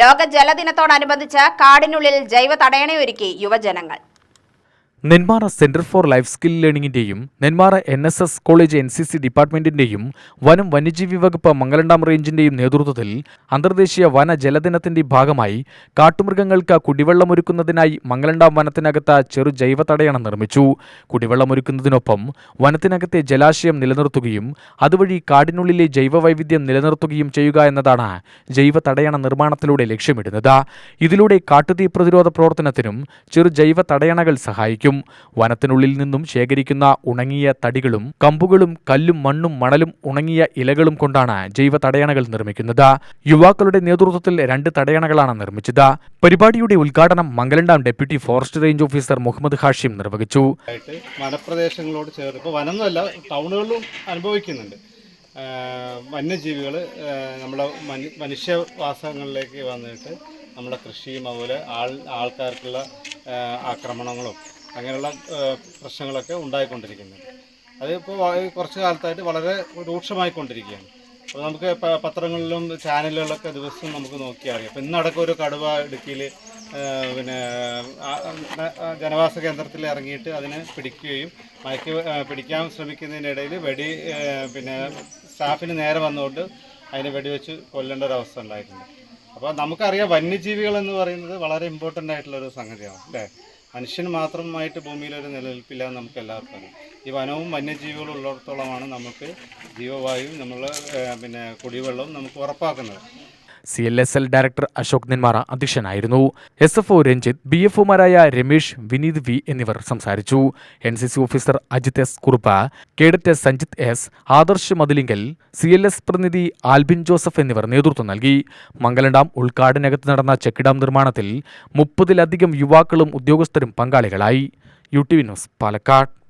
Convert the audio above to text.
ലോക ജലദിനത്തോടനുബന്ധിച്ച് കാടിനുള്ളിൽ ജൈവ തടയണയൊരുക്കി യുവജനങ്ങൾ. Nenmara centre for life skill ലേണിംഗിന്റെയും Nenmara N S S college N C C ഡിപ്പാർട്ട്മെന്റിന്റെയും വനം വന്യജീവി വകുപ്പ് മംഗലണ്ടാം റേഞ്ചിന്റെയും നേതൃത്വത്തിൽ അന്തർദേശീയ വന ജലദിനത്തിന്റെ ഭാഗമായി കാട്ടുമൃഗങ്ങൾക്ക് കുടിവെള്ളമൊരുക്കുന്നതിനായി മംഗലണ്ടാം വനത്തിനകത്ത് ചെറു ജൈവ തടയണ നിർമ്മിച്ചു കുടിവെള്ളമൊരുക്കുന്നതിനൊപ്പം വനത്തിനകത്തെ ജലാശയം നിലനിർത്തുകയും അതുവഴി കാടിനുള്ളിലെ ജൈവ വൈവിധ്യം നിലനിർത്തുകയും ചെയ്യുക എന്നതാണ് ജൈവ തടയണ നിർമ്മാണത്തിലൂടെ ലക്ഷ്യമിടുന്നത്. ഇതിലൂടെ കാട്ടുതീ പ്രതിരോധ പ്രവർത്തനത്തിനും ചെറു ജൈവ തടയണകൾ സഹായിക്കും. വനത്തിനുള്ളിൽ നിന്നും ശേഖരിക്കുന്ന ഉണങ്ങിയ തടികളും കമ്പുകളും കല്ലും മണ്ണും മണലും ഉണങ്ങിയ ഇലകളും കൊണ്ടാണ് ജൈവ തടയണകൾ നിർമ്മിക്കുന്നത്. യുവാക്കളുടെ നേതൃത്വത്തിൽ രണ്ട് തടയണകളാണ് നിർമ്മിച്ചത്. പരിപാടിയുടെ ഉദ്ഘാടനം Mangalandam deputy forest range officer Muhammad Hashim നിർവഹിച്ചു. വനപ്രദേശങ്ങളോട് ചേർന്ന് ഇപ്പോൾ ടൗണുകളിലും അനുഭവിക്കുന്നുണ്ട്. വന്യജീവികൾ നമ്മുടെ മനു മനുഷ്യവാസങ്ങളിലേക്ക് വന്നിട്ട് നമ്മുടെ കൃഷിയും അതുപോലെ ആൾ ആൾക്കാർക്കുള്ള ആക്രമണങ്ങളും അങ്ങനെയുള്ള പ്രശ്നങ്ങളൊക്കെ ഉണ്ടായിക്കൊണ്ടിരിക്കുന്നത് അതിപ്പോൾ കുറച്ച് കാലത്തായിട്ട് വളരെ രൂക്ഷമായിക്കൊണ്ടിരിക്കുകയാണ്. അപ്പോൾ നമുക്ക് പത്രങ്ങളിലും ചാനലുകളിലൊക്കെ ദിവസവും നമുക്ക് നോക്കിയാൽ അറിയാം അപ്പോൾ ഇന്നടക്കം ഒരു കടുവ ഇടുക്കിയിൽ പിന്നെ ജനവാസ കേന്ദ്രത്തിൽ ഇറങ്ങിയിട്ട് അതിനെ പിടിക്കുകയും മയക്ക് പിടിക്കാൻ ശ്രമിക്കുന്നതിനിടയിൽ വെടി പിന്നെ സ്റ്റാഫിന് നേരെ വന്നുകൊണ്ട് അതിനെ വെടിവെച്ച് കൊല്ലേണ്ട ഒരു അവസ്ഥ ഉണ്ടായിട്ടുണ്ട്. അപ്പോൾ നമുക്കറിയാം വന്യജീവികൾ എന്ന് പറയുന്നത് വളരെ ഇമ്പോർട്ടന്റ് ആയിട്ടുള്ളൊരു സംഗതിയാണ് അല്ലേ? മനുഷ്യന് മാത്രമായിട്ട് ഭൂമിയിൽ ഒരു നിലനിൽപ്പില്ല നമുക്ക് എല്ലാവർക്കും അറിയാം. ഈ വനവും വന്യജീവികളും ഉള്ളിടത്തോളമാണ് നമുക്ക് ജീവവായുവും നമ്മൾ പിന്നെ കുടിവെള്ളവും നമുക്ക് ഉറപ്പാക്കുന്നത്. C L S L director Ashok Nenmara അധ്യക്ഷനായിരുന്നു. S F O Ranjith B F ഒമാരായ Ramesh Vineeth V എന്നിവർ സംസാരിച്ചു. N C C officer Ajith S Kurup cadet Sanjith S Adarsh Mathilinkal C L S പ്രതിനിധി ആൽബിൻ ജോസഫ് എന്നിവർ നേതൃത്വം നൽകി. മംഗലഡാം ഉൾക്കാടിനകത്ത് നടന്ന ചെക്ക് ഡാം നിർമ്മാണത്തിൽ മുപ്പതിലധികം യുവാക്കളും ഉദ്യോഗസ്ഥരും പങ്കാളികളായി. U T V news Palakkad.